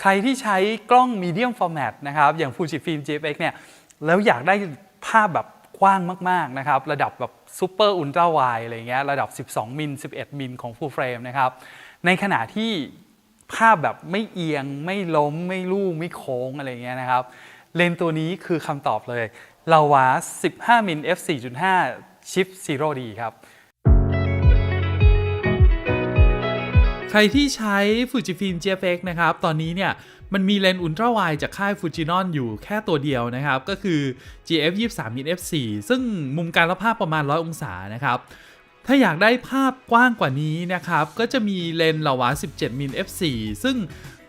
ใครที่ใช้กล้อง medium format นะครับ อย่าง Fujifilm GFX เนี่ย แล้วอยากได้ภาพแบบกว้างมาก ๆ นะครับ ระดับแบบ super ultra wide อะไรเงี้ย ระดับ 12 มิล 11 มิลของ full frame นะครับ ในขณะที่ภาพแบบไม่เอียง ไม่ล้ม ไม่ลู่ ไม่โค้งอะไรเงี้ยนะครับ เลนส์ตัวนี้คือคำตอบเลย l a w a 15มิล f 4.5 Shift Zero D ครับ ใครที่ใช้ Fujifilm GFX นะครับ ตอนนี้เนี่ยมันมีเลนส์อุลตร้าไวจากค่าย Fujinon อยู่แค่ตัวเดียวนะครับ ก็คือ GF 23มิล f 4ซึ่งมุมการรับภาพประมาณ 100 องศานะครับ ถ้าอยากได้ภาพกว้างกว่านี้นะครับ ก็จะมีเลนส์ลาวา17มิล f 4ซึ่ง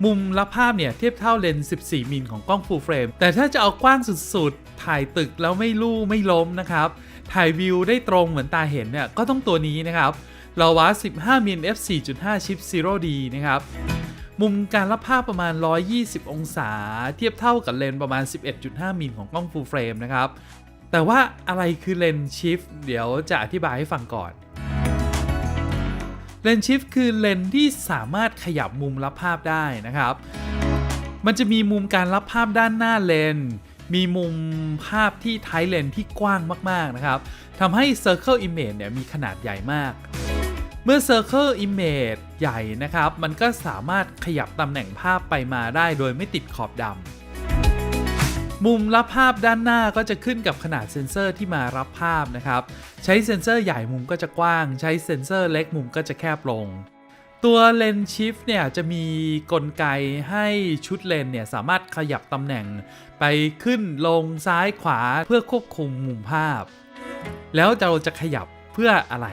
มุมรับภาพเนี่ยเทียบเท่าเลนส์ 14 มิลของกล้อง full frame แต่ถ้าจะเอากว้างสุดๆ ถ่ายตึกแล้วไม่ลู่ไม่ล้มนะครับ ถ่ายวิวได้ตรงเหมือนตาเห็นเนี่ยก็ต้องตัวนี้นะครับ ลาวา15 มิล f 4.5 Chip Zero D นะครับ มุมการรับภาพประมาณ 120 องศา เทียบเท่ากับเลนส์ประมาณ 11.5 มิลของกล้อง full frame นะครับ แต่ว่าอะไรคือเลนส์ชิฟเดี๋ยวจะอธิบายให้ฟังก่อนเลนส์ชิฟคือเลนส์ที่สามารถขยับมุมรับภาพได้นะครับ มันจะมีมุมการรับภาพด้านหน้าเลน มีมุมภาพที่ท้ายเลนที่กว้างมากๆนะครับทำให้ Circle Image เนี่ยมีขนาดใหญ่มาก เมื่อ Circle Image ใหญ่นะครับ มันก็สามารถขยับตำแหน่งภาพไปมาได้โดยไม่ติดขอบดำ มุมรับภาพด้านหน้าก็จะขึ้นกับขนาดเซ็นเซอร์ที่มารับภาพนะครับ ใช้เซ็นเซอร์ใหญ่มุมก็จะกว้าง ใช้เซ็นเซอร์เล็กมุมก็จะแคบลง ตัวเลนชิฟเนี่ยจะมีกลไกให้ชุดเลนเนี่ยสามารถขยับตำแหน่ง ไปขึ้นลงซ้ายขวาเพื่อควบคุมมุมภาพ แล้วเราจะขยับเพื่ออะไร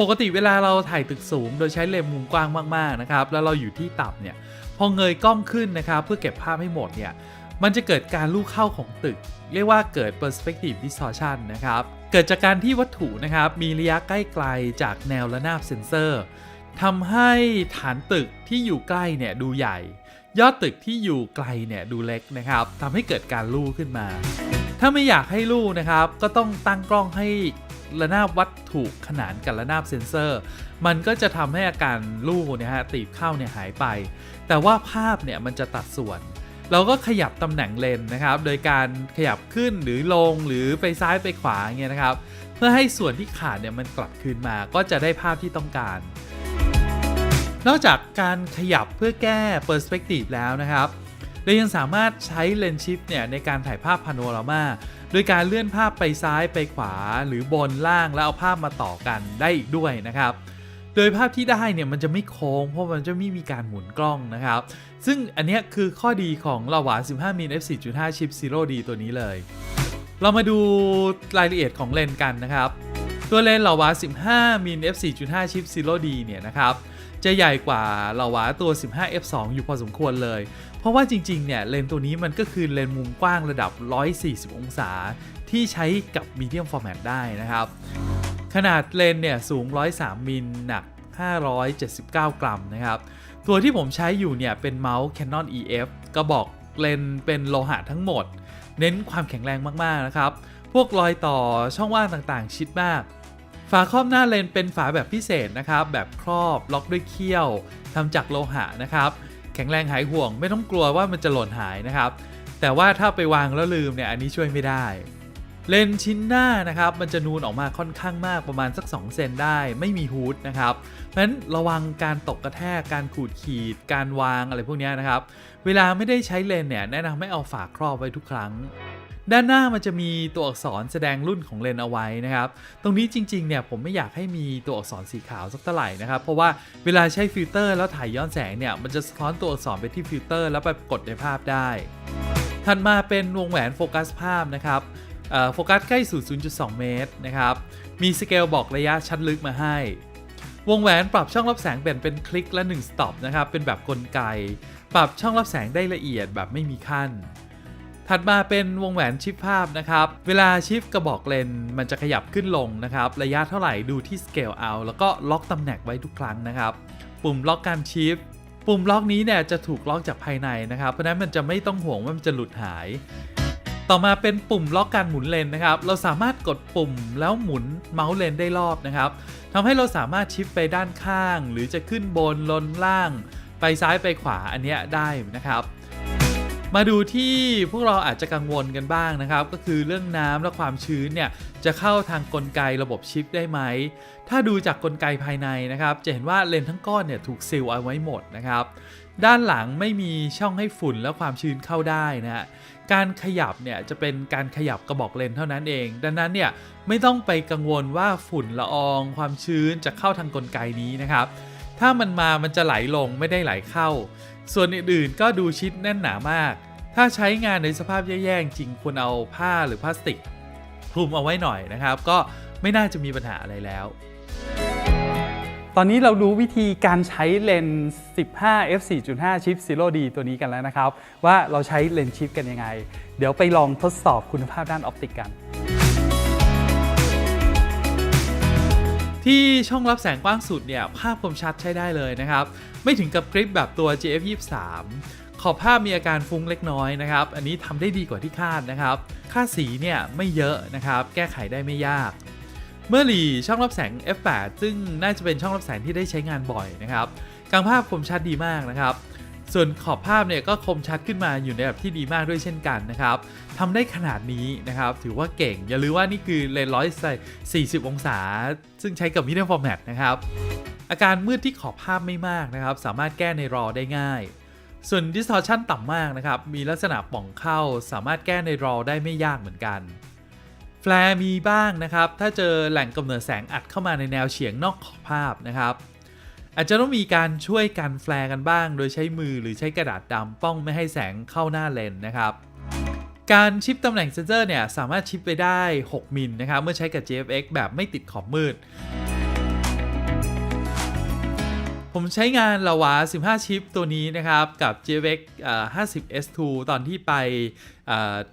ปกติเวลาเราถ่ายตึกสูง โดยใช้เลนส์มุมกว้างมากๆนะครับ แล้วเราอยู่ที่ต่ำเนี่ย พอเงยกล้องขึ้นนะครับ เพื่อเก็บภาพให้หมดเนี่ย มันจะเกิดการลู่เข้าของตึก เรียกว่าเกิด perspective distortion นะครับ เกิดจากการที่วัตถุนะครับ มีระยะใกล้ไกลจากแนวระนาบเซนเซอร์ทำให้ฐานตึกที่อยู่ใกล้เนี่ยดูใหญ่ ยอดตึกที่อยู่ไกลเนี่ยดูเล็กนะครับทำให้เกิดการลู่ขึ้นมา ถ้าไม่อยากให้ลู่นะครับ ก็ต้องตั้งกล้องให้ ระนาบวัตถุขนานกับระนาบเซ็นเซอร์ มันก็จะทำให้อาการลู่เนี่ยฮะตีบเข้าเนี่ยหายไป แต่ว่าภาพเนี่ยมันจะตัดส่วน เราก็ขยับตำแหน่งเลนนะครับ โดยการขยับขึ้นหรือลงหรือไปซ้ายไปขวาเงี้ยนะครับ เพื่อให้ส่วนที่ขาดเนี่ยมันกลับคืนมา ก็จะได้ภาพที่ต้องการ นอกจากการขยับเพื่อแก้ Perspective แล้วนะครับ เรายังสามารถใช้เลนส์ชิฟเนี่ยในการถ่ายภาพพาโนรามาโดยการเลื่อนภาพไปซ้ายไปขวาหรือบนล่างแล้วเอาภาพมาต่อกันได้อีกด้วยนะครับโดยภาพที่ได้เนี่ยมันจะไม่โค้งเพราะมันจะไม่มีการหมุนกล้องนะครับ ซึ่งอันนี้คือข้อดีของลาวา15มิล f 4.5 ชิป Zero D ตัวนี้เลย เรามาดูรายละเอียดของเลนส์กันนะครับ ตัวเลนส์ลาวา15มิล f 4.5 ชิป Zero D เนี่ยนะครับ จะใหญ่กว่าลาวาตัว 15 f 2อยู่พอสมควรเลย เพราะว่าจริงๆ เนี่ยเลนตัวนี้มันก็คือเลนมุมกว้างระดับ 140 องศา ที่ใช้กับ medium format ได้นะครับ ขนาดเลนเนี่ยสูง 103 มิลหนัก 579 กรัมนะครับ ตัวที่ผมใช้อยู่เนี่ยเป็นเมาส์ Canon EF กระบอกเลนเป็นโลหะทั้งหมด เน้นความแข็งแรงมากๆ นะครับ พวกรอยต่อช่องว่างต่างๆ ชิดมากฝาครอบหน้าเลนเป็นฝาแบบพิเศษนะครับ แบบครอบล็อกด้วยเขี้ยวทำจากโลหะนะครับ แข็งแรงหายห่วง ไม่ต้องกลัวว่ามันจะหล่นหายนะครับ แต่ว่าถ้าไปวางแล้วลืมเนี่ยอันนี้ช่วยไม่ได้ เลนชิ้นหน้านะครับ มันจะนูนออกมาค่อนข้างมากประมาณสัก 2 เซนได้ ไม่มีฮูดนะครับ เพราะฉะนั้นระวังการตกกระแทกการขูดขีด การวางอะไรพวกนี้นะครับ เวลาไม่ได้ใช้เลนเนี่ยแนะนำให้เอาฝาครอบไว้ทุกครั้ง ด้านหน้ามันจะมีตัวอักษรแสดงรุ่นของเลนเอาไว้นะครับ ตรงนี้จริงๆเนี่ยผมไม่อยากให้มีตัวอักษรสีขาวสักเท่าไหร่นะครับ เพราะว่าเวลาใช้ฟิลเตอร์แล้วถ่ายย้อนแสงเนี่ยมันจะสะท้อนตัวอักษรไปที่ฟิลเตอร์แล้วไปกดในภาพได้ถัดมาเป็นวงแหวนโฟกัสภาพนะครับโฟกัสใกล้สู่0.2 เมตรนะครับ มีสเกลบอกระยะชั้นลึกมาให้ วงแหวนปรับช่องรับแสงเปลี่ยนเป็นคลิกและ1สต็อปนะครับ เป็นแบบกลไก ปรับช่องรับแสงได้ละเอียดแบบไม่มีขั้น ถัดมาเป็นวงแหวนชิปภาพนะครับ เวลาชิปกระบอกเลนมันจะขยับขึ้นลงนะครับ ระยะเท่าไหร่ดูที่ Scale out แล้วก็ล็อกตำแหน่งไว้ทุกครั้งนะครับ ปุ่มล็อกการชิปปุ่มล็อกนี้เนี่ยจะถูกล็อกจากภายในนะครับ เพราะฉะนั้นมันจะไม่ต้องห่วงว่ามันจะหลุดหาย ต่อมาเป็นปุ่มล็อกการหมุนเลนนะครับ เราสามารถกดปุ่มแล้วหมุนเมาส์เลนได้รอบนะครับทำให้เราสามารถชิปไปด้านข้าง หรือจะขึ้นบนลนล่าง ไปซ้ายไปขวาอันเนี้ยได้นะครับ มาดูที่พวกเราอาจจะกังวลกันบ้างนะครับ ก็คือเรื่องน้ำและความชื้นเนี่ยจะเข้าทางกลไกระบบชิปได้ไหม ถ้าดูจากกลไกภายในนะครับ จะเห็นว่าเลนทั้งก้อนเนี่ยถูกซีลเอาไว้หมดนะครับ ด้านหลังไม่มีช่องให้ฝุ่นและความชื้นเข้าได้นะฮะการขยับเนี่ยจะเป็นการขยับกระบอกเลนเท่านั้นเอง ดังนั้นเนี่ยไม่ต้องไปกังวลว่าฝุ่นละออง ความชื้นจะเข้าทางกลไกนี้นะครับ ถ้ามันมามันจะไหลลงไม่ได้ไหลเข้า ส่วนอื่นๆก็ดูชิดแน่นหนามาก ถ้าใช้งานในสภาพแย่ๆจริงควรเอาผ้าหรือพลาสติกคลุมเอาไว้หน่อยนะครับ ก็ไม่น่าจะมีปัญหาอะไรแล้ว ตอนนี้เรารู้วิธีการใช้เลนส์15 f 4.5 ชิป Zero D ตัวนี้กันแล้วนะครับ ว่าเราใช้เลนส์ชิปกันยังไง เดี๋ยวไปลองทดสอบคุณภาพด้านออปติกกัน ที่ช่องรับแสงกว้างสุดเนี่ยภาพคมชัดใช้ได้เลยนะครับ ไม่ถึงกับกริปแบบตัว GF 23 ขอบภาพมีอาการฟุ้งเล็กน้อยนะครับ อันนี้ทำได้ดีกว่าที่คาดนะครับ ค่าสีเนี่ยไม่เยอะนะครับ แก้ไขได้ไม่ยากเมื่อหลีช่องรับแสง f8 ซึ่งน่าจะเป็นช่องรับแสงที่ได้ใช้งานบ่อยนะครับกลางภาพคมชัดดีมากนะครับ ส่วนขอบภาพเนี่ยก็คมชัดขึ้นมาอยู่ในระดับที่ดีมากด้วยเช่นกันนะครับทำได้ขนาดนี้นะครับ ถือว่าเก่ง อย่าลืมว่านี่คือเลนส์ร้อยใสี่สิบองศา ซึ่งใช้กับ medium format นะครับ อาการมืดที่ขอบภาพไม่มากนะครับ สามารถแก้ในรอได้ง่ายส่วน distortion ต่ำมากนะครับ มีลักษณะป่องเข้า สามารถแก้ในรอได้ไม่ยากเหมือนกัน แฟลร์มีบ้างนะครับ ถ้าเจอแหล่งกำเนิดแสงอัดเข้ามาในแนวเฉียงนอกขอบภาพนะครับ อาจจะต้องมีการช่วยกันแฟลร์กันบ้าง โดยใช้มือหรือใช้กระดาษดำป้องไม่ให้แสงเข้าหน้าเลนส์นะครับการชิปตำแหน่งเซนเซอร์เนี่ยสามารถชิปไปได้ 6 มิลนะครับเมื่อใช้กับ JFX แบบไม่ติดขอบมืด ผมใช้งานลาวา15 ชิปตัวนี้นะครับ กับ JVX 50S2 ตอนที่ไป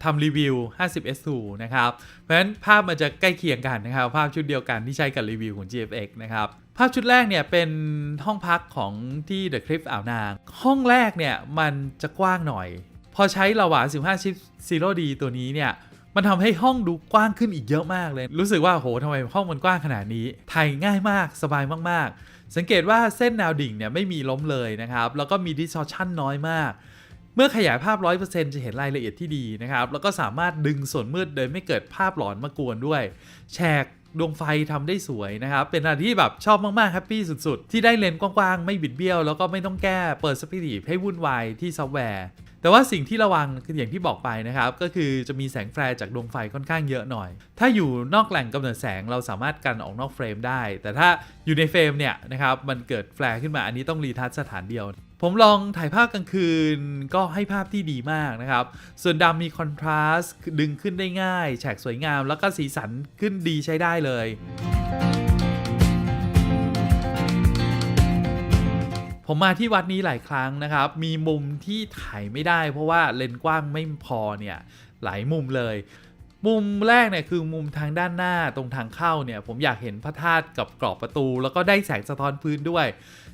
ทำรีวิว 50S2 นะครับ เพราะฉะนั้นภาพมันจะใกล้เคียงกันนะครับ ภาพชุดเดียวกันที่ใช้กับรีวิวของ GFX นะครับภาพชุดแรกเนี่ยเป็นห้องพักของที่ The Cliff อ่าวนาง ห้องแรกเนี่ยมันจะกว้างหน่อย พอใช้ลาวา15 ชิป Zero D ตัวนี้เนี่ย มันทำให้ห้องดูกว้างขึ้นอีกเยอะมากเลย รู้สึกว่าโหทำไมห้องมันกว้างขนาดนี้ถ่ายง่ายมากสบายมากๆ สังเกตว่าเส้นแนวดิ่งเนี่ยไม่มีล้มเลยนะครับ แล้วก็มี distortion น้อยมาก เมื่อขยายภาพ 100%จะเห็นรายละเอียดที่ดีนะครับ แล้วก็สามารถดึงส่วนมืดโดยไม่เกิดภาพหลอนมากวนด้วย แฉกดวงไฟทำได้สวยนะครับ เป็นอะไรที่แบบชอบมากๆแฮปปี้สุดๆ ที่ได้เลนส์กว้างๆ ไม่บิดเบี้ยว แล้วก็ไม่ต้องแก้เปิดสปีดให้วุ่นวายที่ซอฟต์แวร์ แต่ว่าสิ่งที่ระวังคืออย่างที่บอกไปนะครับ ก็คือจะมีแสงแฟลร์จากดวงไฟค่อนข้างเยอะหน่อย ถ้าอยู่นอกแหล่งกำเนิดแสงเราสามารถกันออกนอกเฟรมได้ แต่ถ้าอยู่ในเฟรมเนี่ยนะครับมันเกิดแฟลร์ขึ้นมาอันนี้ต้องรีทัชสถานเดียวผมลองถ่ายภาพกลางคืนก็ให้ภาพที่ดีมากนะครับ ส่วนดำมีคอนทราสต์ดึงขึ้นได้ง่าย แฉกสวยงาม แล้วก็สีสันขึ้นดีใช้ได้เลย ผมมาที่วัดนี้หลายครั้งนะครับ มีมุมที่ถ่ายไม่ได้ เพราะว่าเลนส์กว้างไม่พอเนี่ยหลายมุมเลย มุมแรกเนี่ยคือมุมทางด้านหน้าตรงทางเข้าเนี่ย ผมอยากเห็นพระธาตุกับกรอบประตู แล้วก็ได้แสงสะท้อนพื้นด้วย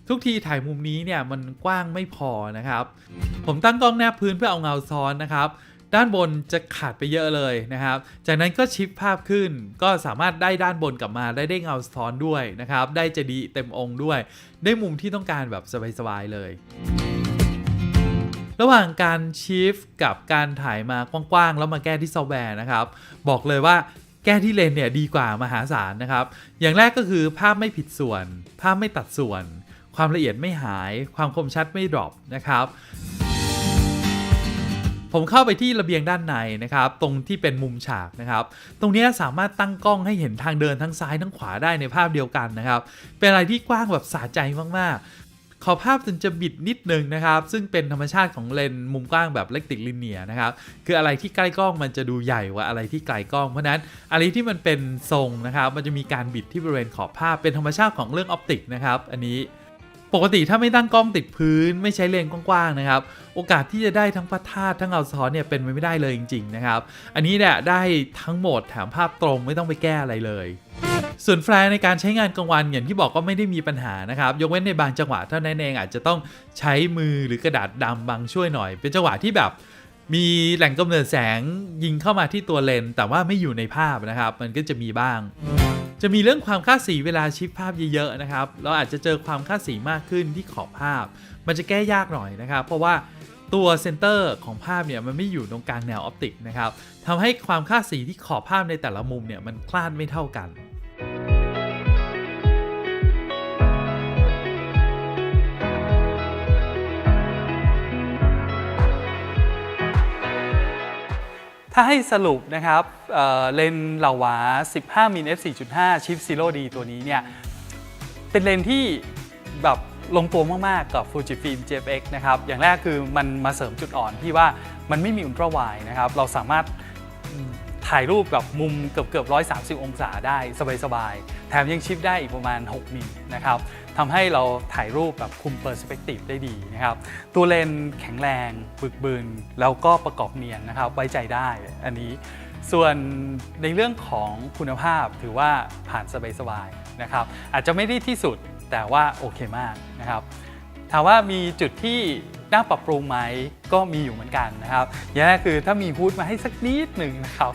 ทุกทีถ่ายมุมนี้เนี่ยมันกว้างไม่พอนะครับ ผมตั้งกล้องแนบพื้นเพื่อเอาเงาซ้อนนะครับ ด้านบนจะขาดไปเยอะเลยนะครับ จากนั้นก็ชิปภาพขึ้น ก็สามารถได้ด้านบนกลับมาได้ได้เงาสะท้อนด้วยนะครับ ได้เจดีย์เต็มองค์ด้วย ได้มุมที่ต้องการแบบสบายๆเลย ระหว่างการชิฟกับการถ่ายมากว้างๆ แล้วมาแก้ที่ซอฟต์แวร์นะครับ บอกเลยว่าแก้ที่เลนเนี่ยดีกว่ามหาศาลนะครับ อย่างแรกก็คือภาพไม่ผิดส่วน ภาพไม่ตัดส่วน ความละเอียดไม่หาย ความคมชัดไม่ดรอปนะครับ ผมเข้าไปที่ระเบียงด้านในนะครับ ตรงที่เป็นมุมฉากนะครับ ตรงนี้สามารถตั้งกล้องให้เห็นทางเดินทั้งซ้ายทั้งขวาได้ในภาพเดียวกันนะครับ เป็นอะไรที่กว้างแบบสะใจมากๆ ขอภาพจนจะบิดนิดนึงนะครับ ซึ่งเป็นธรรมชาติของเลนส์มุมกว้างแบบเล็กติดลิเนียนะครับ คืออะไรที่ใกล้กล้องมันจะดูใหญ่กว่าอะไรที่ไกลกล้อง เพราะนั้นอะไรที่มันเป็นทรงนะครับ มันจะมีการบิดที่บริเวณขอบภาพเป็นธรรมชาติของเรื่องออปติกนะครับ อันนี้ ปกติถ้าไม่ตั้งกล้องติดพื้นไม่ใช้เลนส์กว้างๆนะครับ โอกาสที่จะได้ทั้งพระธาตุทั้งเงาสะท้อนเนี่ยเป็นไปไม่ได้เลยจริง ๆ นะครับ อันนี้เนี่ยได้ทั้งหมดแถมภาพตรงไม่ต้องไปแก้อะไรเลยส่วนแฟลร์ในการใช้งานกลางวันอย่างที่บอกก็ไม่ได้มีปัญหานะครับ ยกเว้นในบางจังหวะเท่านั้นเองอาจจะต้องใช้มือหรือกระดาษดำบังช่วยหน่อย เป็นจังหวะที่แบบมีแหล่งกำเนิดแสงยิงเข้ามาที่ตัวเลนส์แต่ว่าไม่อยู่ในภาพนะครับ มันก็จะมีบ้าง จะมีเรื่องความค่าสีเวลาชิปภาพเยอะๆนะครับ เราอาจจะเจอความค่าสีมากขึ้นที่ขอบภาพ มันจะแก้ยากหน่อยนะครับ เพราะว่าตัวเซนเตอร์ของภาพเนี่ยมันไม่อยู่ตรงกลางแนวออปติกนะครับทำให้ความค่าสีที่ขอบภาพในแต่ละมุมเนี่ยมันคลาดไม่เท่ากัน ถ้าให้สรุปนะครับเเลนส์เหลาวา 15มิล f 4.5 ชิป Zero D ตัวนี้เนี่ย เป็นเลนส์ที่แบบลงตัวมาก ๆ กับ Fujifilm GFX นะครับ อย่างแรกคือมันมาเสริมจุดอ่อนที่ว่ามันไม่มีอุลตราไวนะครับ เราสามารถถ่ายรูปแบบมุมเกือบเกือบ130 องศาได้สบาย ๆ แถมยังชิปได้อีกประมาณ 6มิลนะครับ ทำให้เราถ่ายรูปแบบคุมเปอร์สเปกทีฟได้ดีนะครับ ตัวเลนส์แข็งแรงบึกบึนแล้วก็ประกอบเนียนนะครับ ไว้ใจได้อันนี้ ส่วนในเรื่องของคุณภาพถือว่าผ่านสบายๆนะครับ อาจจะไม่ได้ที่สุดแต่ว่าโอเคมากนะครับถามว่ามีจุดที่น่าปรับปรุงไหมก็มีอยู่เหมือนกันนะครับอย่างแรกคือถ้ามีพูดมาให้สักนิดหนึ่งนะครับ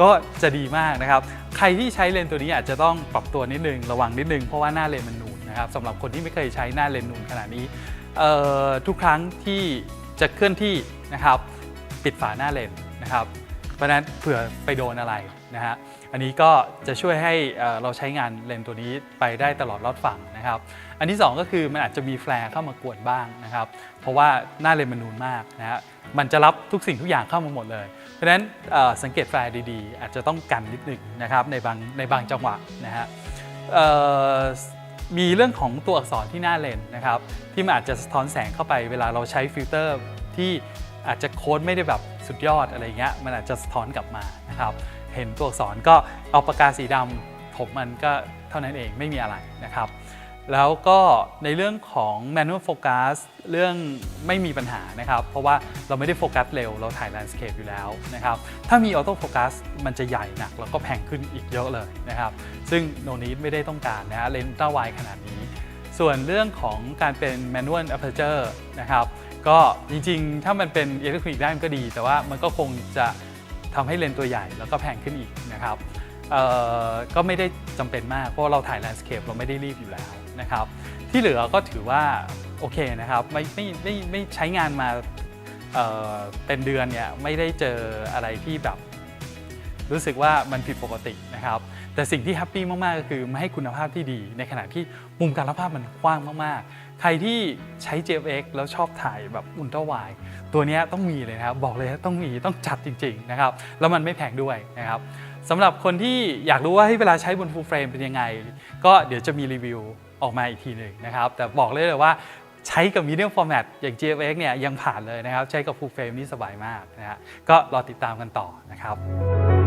ก็จะดีมากนะครับ ใครที่ใช้เลนตัวนี้อาจจะต้องปรับตัวนิดนึง ระวังนิดนึงเพราะว่าหน้าเลนมันนู นะครับสำหรับคนที่ไม่เคยใช้หน้าเลนส์นูนขนาดนี้ทุกครั้งที่จะเคลื่อนที่นะครับปิดฝาหน้าเลนส์นะครับ เพราะนั้นเผื่อไปโดนอะไรนะฮะอันนี้ก็จะช่วยให้เราใช้งานเลนส์ตัวนี้ไปได้ตลอดรอดฝั่งนะครับ อันที่ 2 ก็คือมันอาจจะมีแฟลร์เข้ามากวนบ้างนะครับ เพราะว่าหน้าเลนส์มันนูนมากนะฮะมันจะรับทุกสิ่งทุกอย่างเข้ามาหมดเลย เพราะฉะนั้นสังเกตแฟลร์ดีๆ อาจจะต้องกันนิดหนึ่งนะครับในบางในบางจังหวะนะฮะ มีเรื่องของตัวอักษรที่หน้าเลนนะครับ ที่มันอาจจะสะท้อนแสงเข้าไปเวลาเราใช้ฟิลเตอร์ที่อาจจะโค้ดไม่ได้แบบสุดยอดอะไรเงี้ยมันอาจจะสะท้อนกลับมานะครับ เห็นตัวอักษรก็เอาปากกาสีดำถมมันก็เท่านั้นเองไม่มีอะไรนะครับ แล้วก็ในเรื่องของ manual focus เรื่องไม่มีปัญหานะครับ เพราะว่าเราไม่ได้โฟกัสเร็ว เราถ่าย landscape อยู่แล้วนะครับ ถ้ามี auto focus มันจะใหญ่หนัก แล้วก็แพงขึ้นอีกเยอะเลยนะครับ ซึ่งโนนี้ไม่ได้ต้องการนะฮะเลนส์ต้าไวขนาดนี้ ส่วนเรื่องของการเป็น manual aperture นะครับ ก็จริงๆ ถ้ามันเป็นอิเล็กทรอนิกส์ได้มันก็ดี แต่ว่ามันก็คงจะทำให้เลนส์ตัวใหญ่แล้วก็แพงขึ้นอีกนะครับ ก็ไม่ได้จำเป็นมาก เพราะเราถ่ายแลนด์สเคปเราไม่ได้รีบอยู่แล้วนะครับ ที่เหลือก็ถือว่าโอเคนะครับไม่ไม่ไม่ไม่ใช้งานมาเเป็นเดือนเนี่ยไม่ได้เจออะไรที่แบบรู้สึกว่ามันผิดปกตินะครับ แต่สิ่งที่แฮปปี้มาก ๆ ก็คือมาให้คุณภาพที่ดี ในขณะที่มุมการรับภาพมันกว้างมาก ๆ ใครที่ใช้ JFX แล้วชอบถ่ายแบบอุลตร้าไวตัวนี้ต้องมีเลยนะครับ บอกเลยต้องมีต้องจัดจริงๆนะครับ แล้วมันไม่แพงด้วยนะครับสำหรับคนที่อยากรู้ว่าให้เวลาใช้บน full frame เป็นยังไง ก็เดี๋ยวจะมีรีวิวออกมาอีกทีหนึ่งนะครับ แต่บอกเลยเลยว่าใช้กับ medium format อย่าง JFX เนี่ยยังผ่านเลยนะครับ ใช้กับ full frame นี่สบายมากนะฮะก็รอติดตามกันต่อนะครับ